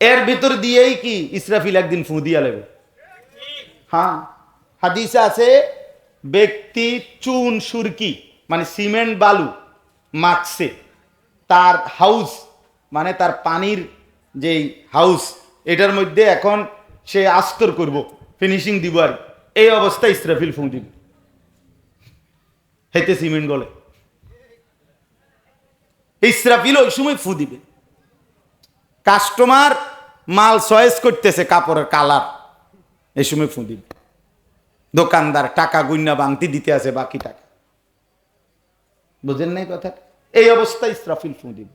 এর ভিতর দিয়েই কি ইসরাফিল একদিন ফু দিয়া লেবে? হ্যাঁ হাদিসে আছে, ব্যক্তি চুন সুরকি মানে সিমেন্ট বালু মাখছে, তার হাউস মানে তার পানির যেই হাউস, এটার মধ্যে এখন সে আস্তর করব ফিনিশিং দিব আর এই অবস্থায় ইসরাফিল ফু দিবে। হেতে সিমেন্ট বলে ইসরাফিল ওই সময় ফু দিবে। কাস্টমার মাল চয়েস করতেছে কাপড়ের কালার। এই সময় ফু দিবে। দোকানদার টাকা গুন্না বাংতি দিতে আছে, বাকি টাকা। বুঝেন নাই কথা? এই অবস্থায় ইসরাফিল ফু দিবে।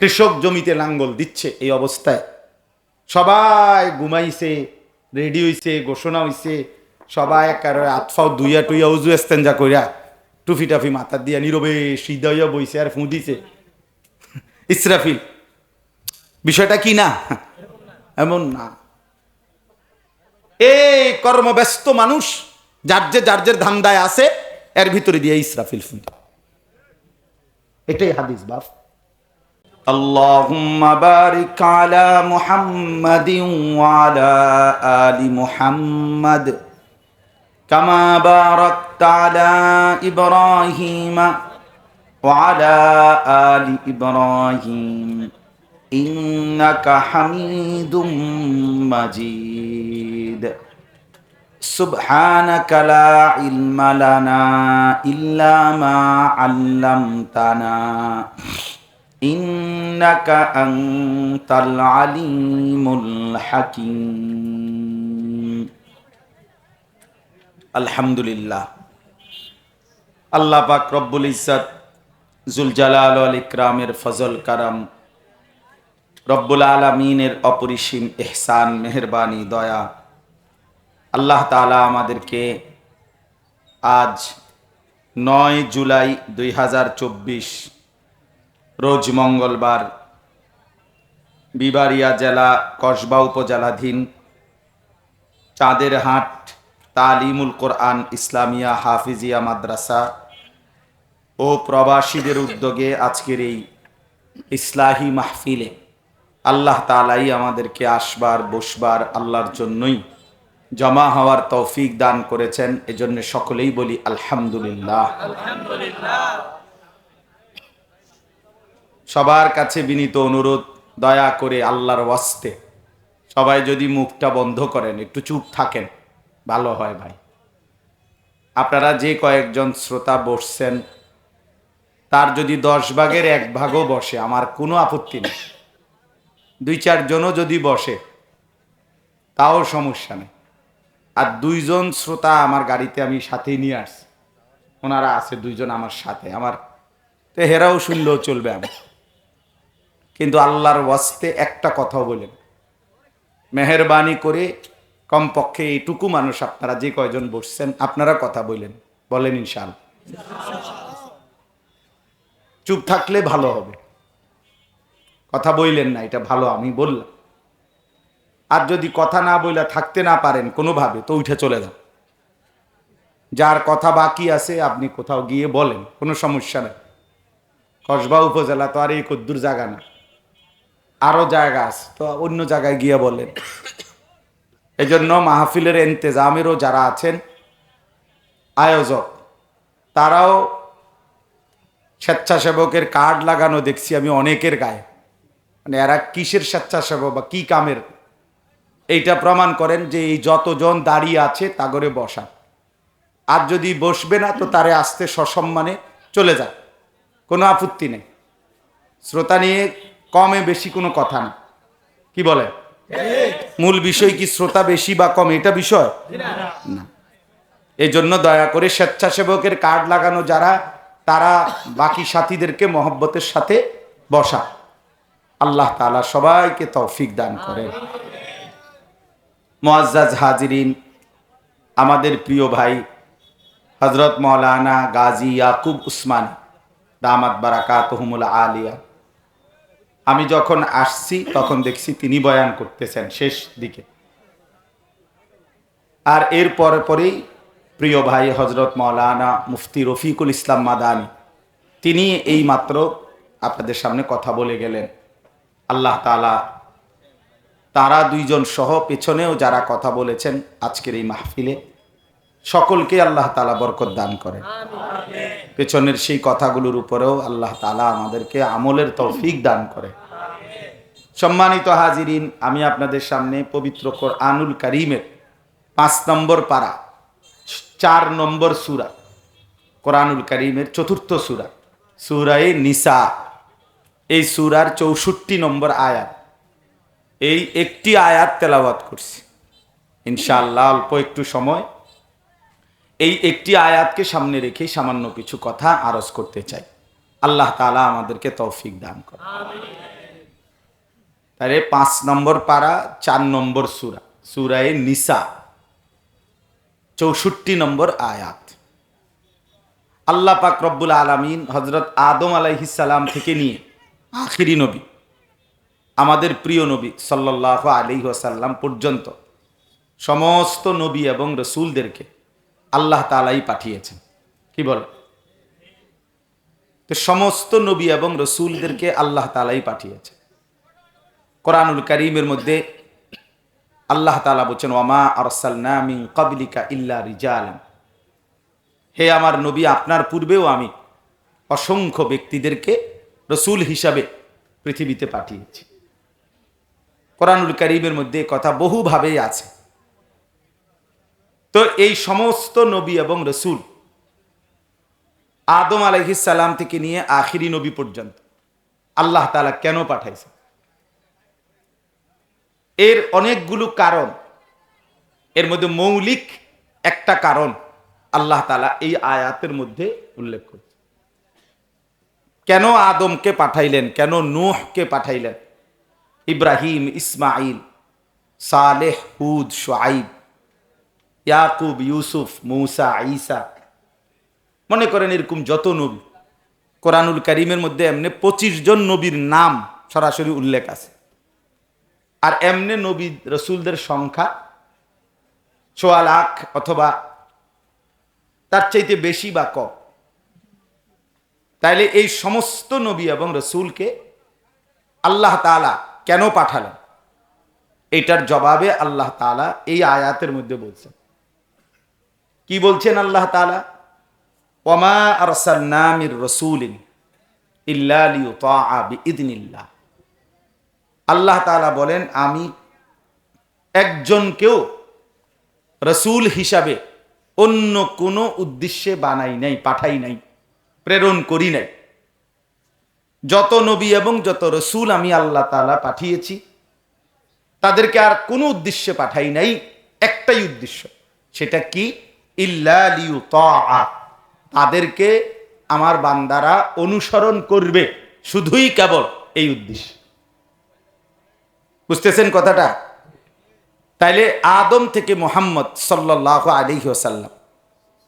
কৃষক জমিতে লাঙ্গল দিচ্ছে এই অবস্থায়। সবাই ঘুমাইছে, রেডি হইছে, ঘোষণা হইছে। সবাই একারে আতফাও দুইয়া টুইয়া উজু এস্তেঞ্জা কইরা টুফি টাফি মাথা দিয়া নীরবে হইয়া বইছে আর ফু দিছে। ইসরাফিল বিষয়টা কি না এমন না এই কর্মব্যস্ত মানুষ যার যে যার যে ধান্দায় আছে এর ভিতরে দিয়ে ইসরাফিল ফু দিবে। এটাই হাদিস বাপ اللهم بارك على محمد وعلى آل محمد كما باركت على إبراهيم وعلى آل إبراهيم ইন্নাকা হামিদুম মাজিদ। সুবহানাকা লা ইলমা লানা ইল্লা মা আল্লামতানা। ইন্নাকা আনতাল আলিমুল হাকিম। আলহামদুলিল্লাহ। আল্লাহ পাক রব্বুল ইজ্জত জুল আল ইকরামের ফজল কারাম রব্বুল আলমিনের অপরিসীম এহসান মেহরবানি, দয়া। আল্লাহ তাআলা আমাদেরকে আজ নয় জুলাই দুই হাজার চব্বিশ, রোজ মঙ্গলবার বিবারিয়া জেলা কসবা উপজেলাধীন চাঁদের হাট তালিমুল কোরআন ইসলামিয়া হাফিজিয়া মাদ্রাসা ও প্রবাসীদের উদ্যোগে আজকের এই ইসলাহি মাহফিলে আল্লাহ তালাই আমাদেরকে আসবার, বসবার আল্লাহর জন্যই জমা হওয়ার তৌফিক দান করেছেন। এজন্য সকলেই বলি আলহামদুলিল্লাহ। সবার কাছে বিনীত অনুরোধ, দয়া করে আল্লাহর ওয়াস্তে। সবাই যদি মুখটা বন্ধ করেন, একটু চুপ থাকেন, ভালো হয় ভাই। আপনারা যে কয়েকজন শ্রোতা বসছেন, তার যদি দশ ভাগের এক ভাগও বসে, আমার কোনো আপত্তি নেই। দুই চারজনও যদি বসে, তাও সমস্যা নেই। আর দুইজন শ্রোতা আমার গাড়িতে আমি সাথেই নিয়ে আসছি। ওনারা আছে, দুইজন আমার সাথে। আমার তো হেরাও শুনলেও চলবে আমি কিন্তু আল্লাহর ওয়াস্তে একটা কথাও বলেন মেহরবানি করে কমপক্ষে এইটুকু মানুষ, আপনারা যে কয়জন বসছেন, আপনারা কথা বললেন বলেন ইনশাল চুপ থাকলে ভালো হবে। কথা বইলেন না, এটা ভালো, আমি বললাম। আর যদি কথা না বইলা থাকতে না পারেন কোনোভাবে, তো উঠে চলে যান। যার কথা বাকি আছে, আপনি কোথাও গিয়ে বলেন, কোনো সমস্যা নেই। কসবা উপজেলা তো আর এই কদ্দুর জায়গা না। আরও জায়গা আছে, তো অন্য জায়গায় গিয়ে বলেন। এই জন্য মাহফিলের এন্তেজামেরও যারা আছেন, আয়োজক, তারাও স্বেচ্ছাসেবকের কার্ড লাগানো দেখছি আমি অনেকের গায়ে। মানে এরা কিসের স্বেচ্ছাসেবক বা কি কামের? এইটা প্রমাণ করেন যে এই যতজন দাঁড়িয়ে আছে তা করে বসা আর যদি বসবে না, তো তারে আসতে সসম্মানে চলে যায় কোনো আপত্তি নেই। শ্রোতা নিয়ে কমে বেশি কোনো কথা না। কি বলে? মূল বিষয় কি শ্রোতা বেশি বা কম, এটা বিষয়? না। এই জন্য দয়া করে স্বেচ্ছাসেবকের কার্ড লাগানো যারা, তারা বাকি সাথীদেরকে মহব্বতের সাথে বসা। আল্লাহ তালা সবাইকে তৌফিক দান করে মোয়াজ্জাজ হাজিরিন, আমাদের প্রিয় ভাই হজরত মৌলানা গাজী ইয়াকুব উসমান, দামাত বারাকাতহমুল আলিয়া। আমি যখন আসছি, তখন দেখছি তিনি বয়ান করতেছেন শেষ দিকে। আর এর পরে পরেই প্রিয় ভাই হজরত মৌলানা মুফতি রফিকুল ইসলাম মাদানি, তিনি এই মাত্র আপনাদের সামনে কথা বলে গেলেন। আল্লাহ তালা তারা দুইজন সহ পেছনেও যারা কথা বলেছেন আজকের এই মাহফিলে সকলকে আল্লাহ তালা বরকত দান করে পেছনের সেই কথাগুলোর উপরেও আল্লাহ তালা আমাদেরকে আমলের তৌফিক দান করে সম্মানিত হাজিরিন আমি আপনাদের সামনে পবিত্র আনুল করিমের পাঁচ নম্বর পারা চার নম্বর সুরা কোরআনুল করিমের চতুর্থ সুরা সুরায়ে নিসা। এই সুরার চৌষট্টি নম্বর আয়াত। এই একটি আয়াত তেলাওয়াত করছি। ইনশাআল্লাহ অল্প একটু সময়। এই একটি আয়াতকে সামনে রেখে সামান্য কিছু কথা আরজ করতে চাই। আল্লাহ তালা আমাদেরকে তৌফিক দান করে তাহলে পাঁচ নম্বর পারা চার নম্বর সুরা সুরায় নিসা। চৌষট্টি নম্বর আয়াত। আল্লাহ পাক রব্বুল আলমিন হজরত আদম আলাইহিসাল্লাম থেকে নিয়ে আখিরি নবী, আমাদের প্রিয় নবী সাল্লাহ আলি ওসাল্লাম পর্যন্ত সমস্ত নবী এবং রসুলদেরকে আল্লাহ তালাই পাঠিয়েছেন। কি বল তো সমস্ত নবী এবং রসুলদেরকে আল্লাহ তালাই পাঠিয়েছে। কোরআনুল করিমের মধ্যে আল্লাহ তালা বলছেন ওমা আরসালনা মিন কাবলিকা ইল্লা রিজালান। হে আমার নবী, আপনার পূর্বেও আমি অসংখ্য ব্যক্তিদেরকে রসুল হিসাবে পৃথিবীতে পাঠিয়েছি। কোরআনুল করিমের মধ্যে কথা বহুভাবেই আছে। তো এই সমস্ত নবী এবং রসুল আদম আলহিসাল্লাম থেকে নিয়ে আখিরি নবী পর্যন্ত আল্লাহ তালা কেন পাঠাইছে? এর অনেকগুলো কারণ, এর মধ্যে মৌলিক একটা কারণ আল্লাহ তালা এই আয়াতের মধ্যে উল্লেখ করছে। কেন আদমকে পাঠাইলেন? কেন নুহকে পাঠাইলেন? ইব্রাহিম ইসমাইল সালেহ, হুদ সোয়াইব ইয়াকুব, ইউসুফ, মৌসা, ঈসা। মনে করেন এরকম যত নবী। কোরআনুল করিমের মধ্যে এমনি পঁচিশ জন নবীর নাম সরাসরি উল্লেখ আছে। আর এমনি নবী রসুলদের সংখ্যা সোয়া লাখ অথবা তার চাইতে বেশি বা কম। তাইলে এই সমস্ত নবী এবং রসুলকে আল্লাহ তালা কেন পাঠালেন? এটার জবাবে আল্লাহ তালা এই আয়াতের মধ্যে বলছেন। কি বলছেন আল্লাহ তালা ওমা আরসাল্লামির রসুলিন ইল্লাহ আল্লাহ তালা বলেন, আমি একজনকেও রসুল হিসাবে অন্য কোনো উদ্দেশ্যে বানাই নাই, পাঠাই নাই। প্রেরণ করি নাই। যত নবী এবং যত রসুল আমি আল্লাহ তালা পাঠিয়েছি, তাদেরকে আর কোনো উদ্দেশ্যে পাঠাই নাই, একটাই উদ্দেশ্য, সেটা কি? ইল্লালিউ তাদেরকে আমার বান্দারা অনুসরণ করবে, শুধুই কেবল এই উদ্দেশ্য। বুঝতেছেন কথাটা? তাইলে আদম থেকে মোহাম্মদ সাল্লাহ আলিহাসাল্লাম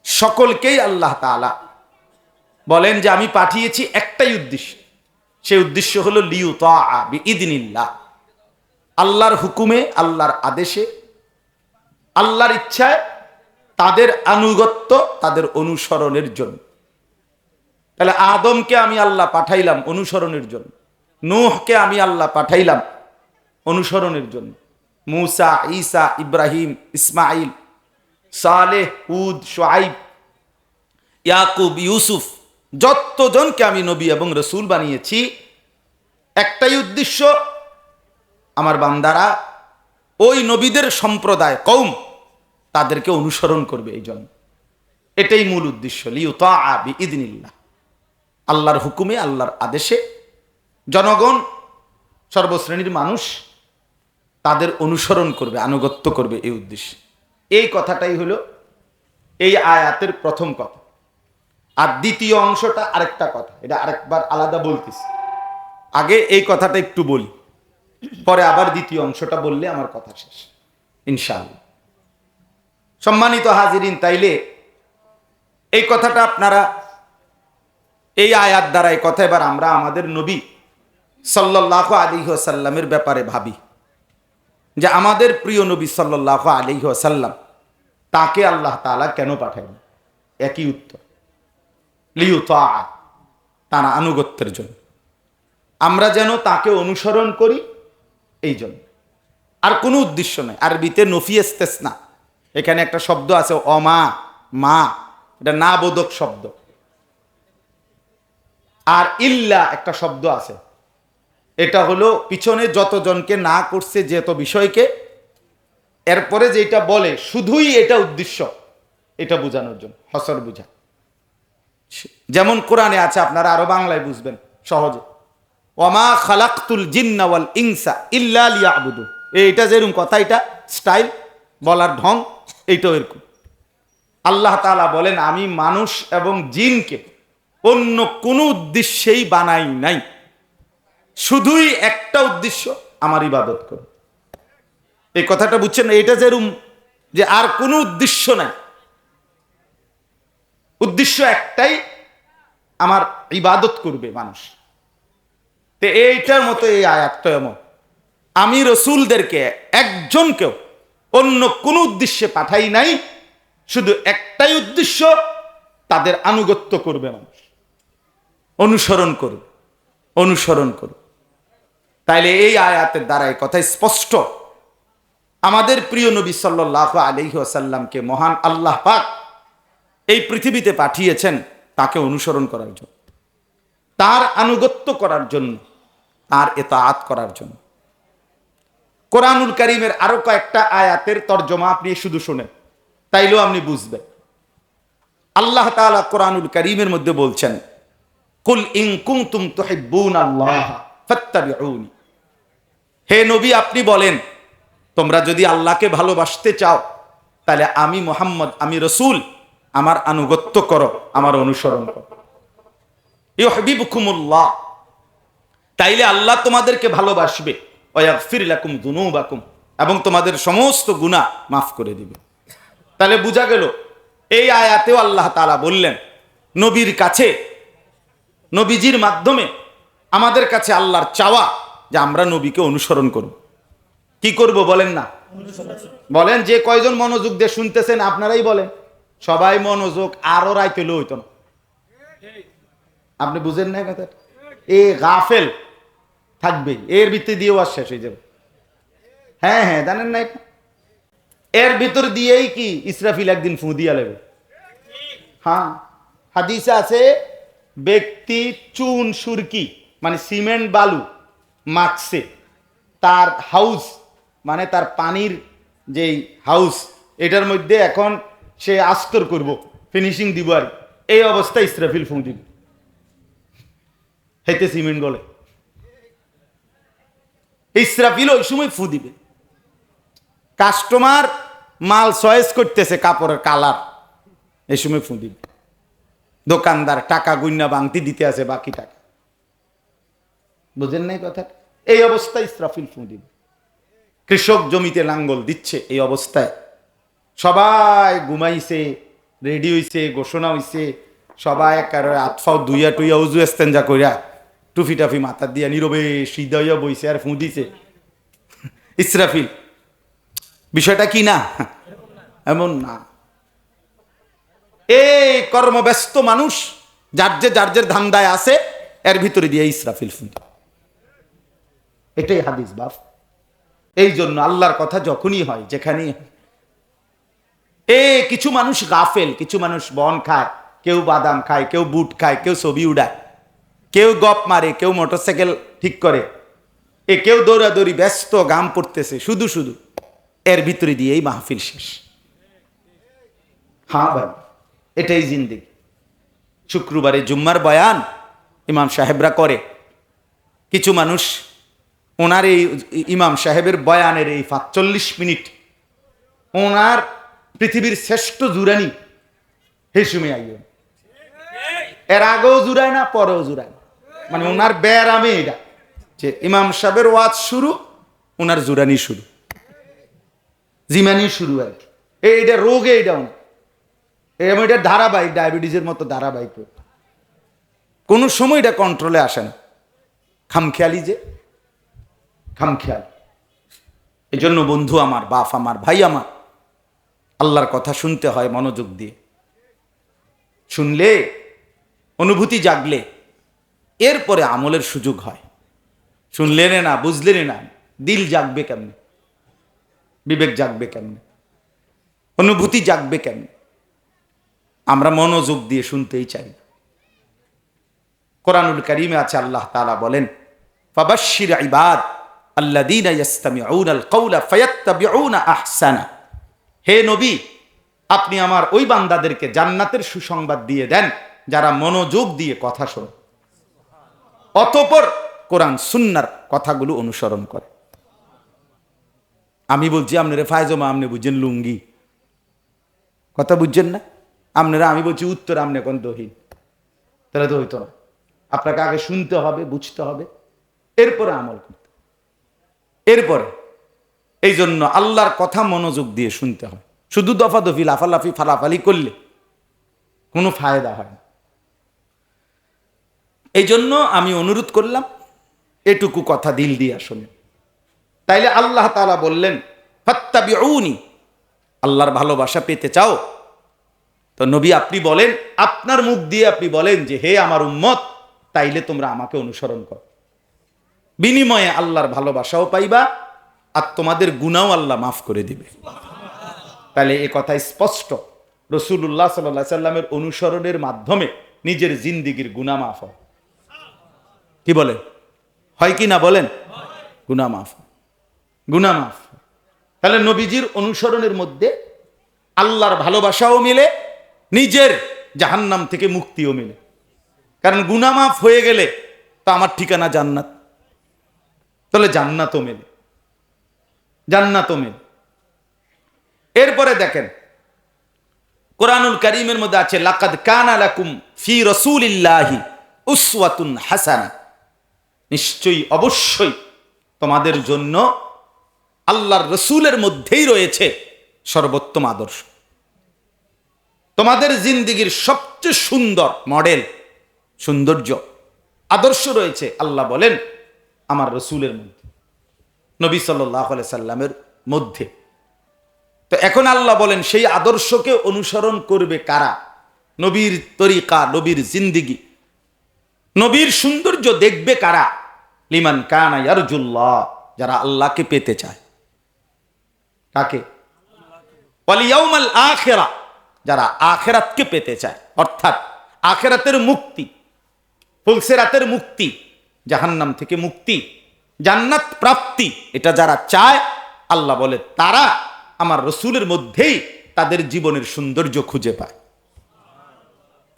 সকলকেই আল্লাহ তালা বলেন যে আমি পাঠিয়েছি একটাই উদ্দেশ্য। সেই উদ্দেশ্য হলো লিউ ইদিনিল্লাহ আল্লাহর হুকুমে, আল্লাহর আদেশে, আল্লাহর ইচ্ছায় তাদের আনুগত্য, তাদের অনুসরণের জন্য। তাহলে আদমকে আমি আল্লাহ পাঠাইলাম অনুসরণের জন্য। নুহকে আমি আল্লাহ পাঠাইলাম অনুসরণের জন্য। মুসা, ঈসা, ইব্রাহিম ইসমাইল সালেহ উদ সোয়াইব ইয়াকুব, ইউসুফ যতজনকে আমি নবী এবং রসুল বানিয়েছি, একটাই উদ্দেশ্য, আমার বান্দারা ওই নবীদের সম্প্রদায় কৌম তাদেরকে অনুসরণ করবে এই জন্য। এটাই মূল উদ্দেশ্য লিউতাবি ইদিনিল্লাহ আল্লাহর হুকুমে, আল্লাহর আদেশে জনগণ, সর্বশ্রেণীর মানুষ তাদের অনুসরণ করবে, আনুগত্য করবে এই উদ্দেশ্যে। এই কথাটাই হলো এই আয়াতের প্রথম কথা। আর দ্বিতীয় অংশটা আরেকটা কথা, এটা আরেকবার আলাদা বলতেছি। আগে এই কথাটা একটু বলি, পরে আবার দ্বিতীয় অংশটা বললে আমার কথা শেষ, ইনশাআল্লাহ। সম্মানিত হাজিরিন, তাইলে এই কথাটা আপনারা এই আয়াত দ্বারা এই কথা এবার আমরা আমাদের নবী সাল্লাহ আলী সাল্লামের ব্যাপারে ভাবি, যে আমাদের প্রিয় নবী সাল্লাহ আলী সাল্লাম তাকে আল্লাহ তালা কেন পাঠাবেন একই উত্তর। লিউ তার আনুগত্যের জন্য। আমরা যেন তাকে অনুসরণ করি এই জন্য। আর কোনো উদ্দেশ্য নেই। আরবিতে নফিয়েস্তেস না এখানে একটা শব্দ আছে, অমা, মা, এটা না বোধক শব্দ। আর ইল্লা একটা শব্দ আছে, এটা হলো পিছনে যতজনকে না করছে যত বিষয়কে, এরপরে যেটা বলে, শুধুই এটা উদ্দেশ্য, এটা বোঝানোর জন্য, হসর বুঝা যেমন কোরআনে আছে, আপনারা আরও বাংলায় বুঝবেন সহজে। ওমা খালাক্তুল জিন্না ওয়াল ইনসা ইল্লা লিয়াবুদু। এইটা যেরকম কথা, এটা স্টাইল, বলার ঢং, এইটাও এরকম। আল্লাহ তাআলা বলেন, আমি মানুষ এবং জিনকে অন্য কোনো উদ্দেশ্যেই বানাই নাই। শুধুই একটা উদ্দেশ্য, আমার ইবাদত করো। এই কথাটা বুঝছেন? এটা যেরকম যে আর কোনো উদ্দেশ্য নাই। উদ্দেশ্য একটাই, আমার ইবাদত করবে মানুষ। তো এইটার মতো এই আয়াতটা এমন। আমি রসুলদেরকে একজনকেও অন্য কোনো উদ্দেশ্যে পাঠাই নাই, শুধু একটাই উদ্দেশ্য, তাদের আনুগত্য করবে মানুষ। অনুসরণ করবে অনুসরণ করবে তাইলে এই আয়াতের দ্বারা এই কথা স্পষ্ট। আমাদের প্রিয় নবী সাল্লাহ আলহি মহান আল্লাহ পাক এই পৃথিবীতে পাঠিয়েছেন তাকে অনুসরণ করার জন্য। তার আনুগত্য করার জন্য, তার এতাআত করার জন্য। কোরআনুল করিমের আরও কয়েকটা আয়াতের তর্জমা আপনি শুধু শোনেন, তাইলেও আপনি বুঝবেন। আল্লাহ তাআলা কোরআনুল করিমের মধ্যে বলছেন, কুল তুহিব্বুন আল্লাহ হে নবী, আপনি বলেন, তোমরা যদি আল্লাহকে ভালোবাসতে চাও, তাহলে আমি মোহাম্মদ, আমি রসুল আমার আনুগত্য করো, আমার অনুসরণ করো। ইউহিবুকুমুল্লাহ তাইলে আল্লাহ তোমাদেরকে ভালোবাসবে। ওয়াগফির লাকুম দুনুবাকুম। এবং তোমাদের সমস্ত গুনাহ মাফ করে দিবে। তাহলে বোঝা গেল, এই আয়াতেও আল্লাহ তাআলা বললেন, নবীর কাছে, নবীজির মাধ্যমে আমাদের কাছে আল্লাহর চাওয়া যে আমরা নবীকে অনুসরণ করব। কি করব বলেন না? বলেন যে কয়জন মনোযোগ দিয়ে শুনতেছেন আপনারাই বলেন। সবাই মনোযোগ আরও রাইতে হইতো না। আপনি বুঝেন না কথা এ গাফেল থাকবে, এর ভিতরে দিয়েও আর শেষ হয়ে যাবে। হ্যাঁ হ্যাঁ জানেন না? এর ভিতর দিয়েই কি ইসরাফিল একদিন ফু দিয়া লেবে? হ্যাঁ হাদিসে আছে, ব্যক্তি চুন সুরকি মানে সিমেন্ট বালু মাখছে, তার হাউস মানে তার পানির যেই হাউস, এটার মধ্যে এখন সে আস্তর করব ফিনিশিং দিব আর এই অবস্থায় ইসরাফিল ফু দিবে। হেতে সিমেন্ট গলে। ইসরাফিল ওই সময় ফু দিবে। কাস্টমার মাল চয়েস করতেছে কাপড়ের কালার। এই সময় ফু দিবে। দোকানদার টাকা গুন্না বাংতি দিতে আছে বাকি টাকা। বুঝেন নাই কথা? এই অবস্থায় ইসরাফিল ফু দিবে। কৃষক জমিতে লাঙ্গল দিচ্ছে এই অবস্থায়। সবাই ঘুমাইছে রেডি হইছে, ঘোষণা হইছে। সবাই কারও আতফাও দুইয়া টুইয়া উজু এস্তেঞ্জা কইরা টুফি টাফি মাথা দিয়া নীরবে সিদ্ধা হইয়া বইছে আর ফুঁ দিছে। ইসরাফিল, বিষয়টা কি না? এমন না। এই কর্মব্যস্ত মানুষ, যার যে যার যে ধান্দায় আছে, এর ভিতরে দিয়ে ইসরাফিল ফুঁ দিবে। এটাই হাদিস বাপ। এই জন্য আল্লাহর কথা যখনই হয়, যেখানেই হয়। এ, কিছু মানুষ গাফেল, কিছু মানুষ বন খায়, কেউ বাদাম খায়, কেউ বুট খায়, কেউ ছবি উড়ায়, কেউ গপ মারে, কেউ মোটরসাইকেল ঠিক করে, এ, কেউ দৌড়াদৌড়ি ব্যস্ত গাম পড়তেছে, শুধু শুধু, এর ভিতরে দিয়েই মাহফিল শেষ। হ্যাঁ ভাই, এটাই জিন্দিগি। শুক্রবারে জুম্মার বয়ান ইমাম সাহেবরা করে। কিছু মানুষ ওনার এই ইমাম সাহেবের বয়ানের এই পাঁচচল্লিশ মিনিট, ওনার পৃথিবীর শ্রেষ্ঠ জুরানি হেসুমে আইয়ে এর আগেও জুড়ায় না, পরেও জুড়ায় না মানে ওনার ব্যারামে এটা। যে ইমাম সাহেবের ওয়াজ শুরু ওনার জুরানি শুরু। জিমানি শুরু আর কি। এইটা রোগে এটা ওনার এবং এটা ধারাবাহিক, ডায়াবেটিসের মতো ধারাবাহিক। কোনো সময় এটা কন্ট্রোলে আসে না। খামখেয়ালি যে, খামখেয়াল। এই জন্য বন্ধু আমার, বাপ আমার, ভাই আমার আল্লাহর কথা শুনতে হয় মনোযোগ দিয়ে। শুনলে, অনুভূতি জাগলে, এরপরে আমলের সুযোগ হয়। শুনলেন না বুঝলেন না, দিল জাগবে কেমনে? বিবেক জাগবে কেমনে? অনুভূতি জাগবে কেমনে? আমরা মনোযোগ দিয়ে শুনতেই চাই। কোরআনুল করিমে আছে, আল্লাহ তাআলা বলেন, ফাবাশশির ইবাদ আল্লাযীনা ইয়াসতামিউনা আল ফায়াত্তাবিউনা আহসানা। হে নবী, আপনি আমার ওই বান্দাদেরকে জান্নাতের সুসংবাদ দিয়ে দেন, যারা মনোযোগ দিয়ে কথা শোনে। অতপর কোরআন সুন্নার কথাগুলো অনুসরণ করে। আমি বলছি আপনারা ফায়জমা আপনি বুঝছেন লুঙ্গি। কথা বুঝছেন না? আপনারা আমি বলছি, উত্তর আপনি এখন দহিন। তাহলে তো হইতো না। আপনাকে আগে শুনতে হবে, বুঝতে হবে। এরপরে আমল করতে এরপরে এই জন্য আল্লাহর কথা মনোযোগ দিয়ে শুনতে হবে শুধু দফাদফি, লাফালাফি, ফালাফালি করলে কোনো ফায়দা হয় না। এই জন্য আমি অনুরোধ করলাম, এটুকু কথা দিল দিয়ে শুনে তাইলে আল্লাহ তাআলা বললেন, ফাত্তাবিউনি, আল্লাহর ভালোবাসা পেতে চাও? তো নবী আপনি বলেন, আপনার মুখ দিয়ে আপনি বলেন যে, হে আমার উম্মত, তাইলে তোমরা আমাকে অনুসরণ করো। বিনিময়ে আল্লাহর ভালোবাসাও পাইবা আর তোমাদের গুণাও আল্লাহ মাফ করে দিবে। তাহলে এ কথা স্পষ্ট। রসুল্লাহ সাল্লাহ সাল্লামের অনুসরণের মাধ্যমে নিজের জিন্দিগির গুণা মাফ হয়। কি বলেন হয় কি না বলেন? গুণা মাফ। গুণা মাফ তাহলে নবীজির অনুসরণের মধ্যে আল্লাহর ভালোবাসাও মিলে, নিজের জাহান্নাম থেকে মুক্তিও মিলে। কারণ গুনামাফ হয়ে গেলে তো আমার ঠিকানা জান্নাত। তাহলে জান্নাতও মেলে। জান্নাতও মেলে এরপরে দেখেন, কোরআনুল করিমের মধ্যে আছে, লাকাদ কানা লাকুম ফি রসুলিল্লাহি উসওয়াতুন হাসানা। নিশ্চয়ই, অবশ্যই তোমাদের জন্য আল্লাহর রসুলের মধ্যেই রয়েছে সর্বোত্তম আদর্শ। তোমাদের জিন্দিগির সবচেয়ে সুন্দর মডেল, সৌন্দর্য, আদর্শ রয়েছে, আল্লাহ বলেন, আমার রসুলের মধ্যে। নবী সাল্লাহ সাল্লামের মধ্যে। তো এখন আল্লাহ বলেন, সেই আদর্শকে অনুসরণ করবে কারা? নবীর তরিকা, নবীর জিন্দিগি। নবীর সৌন্দর্য দেখবে কারা? লিমান কানা ইয়ারজুল্লাহ, যারা আল্লাহকে পেতে চায়। কাকে? ওয়ালিয়াউমাল আখেরা, যারা আখেরাতকে পেতে চায়। অর্থাৎ আখেরাতের মুক্তি, ফুলসেরাতের মুক্তি, জাহান্নাম থেকে মুক্তি। জান্নাত প্রাপ্তি, এটা যারা চায়, আল্লাহ বলে, তারা আমার রসুলের মধ্যেই তাদের জীবনের সৌন্দর্য খুঁজে পায়।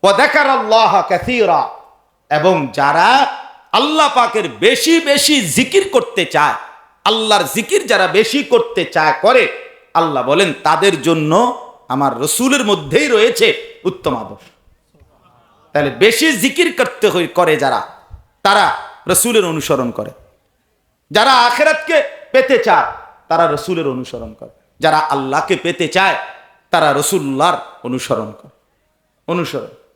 ওয়াদাকার আল্লাহ কাসীরা, এবং যারা আল্লাহ পাকের বেশি বেশি জিকির করতে চায়, আল্লাহর জিকির যারা বেশি করতে চায়, করে, আল্লাহ বলেন, তাদের জন্য আমার রসুলের মধ্যেই রয়েছে উত্তম আদর্শ। তাহলে বেশি জিকির করতে করে যারা, তারা রসুলের অনুসরণ করে। যারা আখেরাতকে পেতে চায়, তারা রসুলের অনুসরণ করে। যারা আল্লাহকে পেতে চায়, তারা রসুল্লার অনুসরণ করে। অনুসরণ।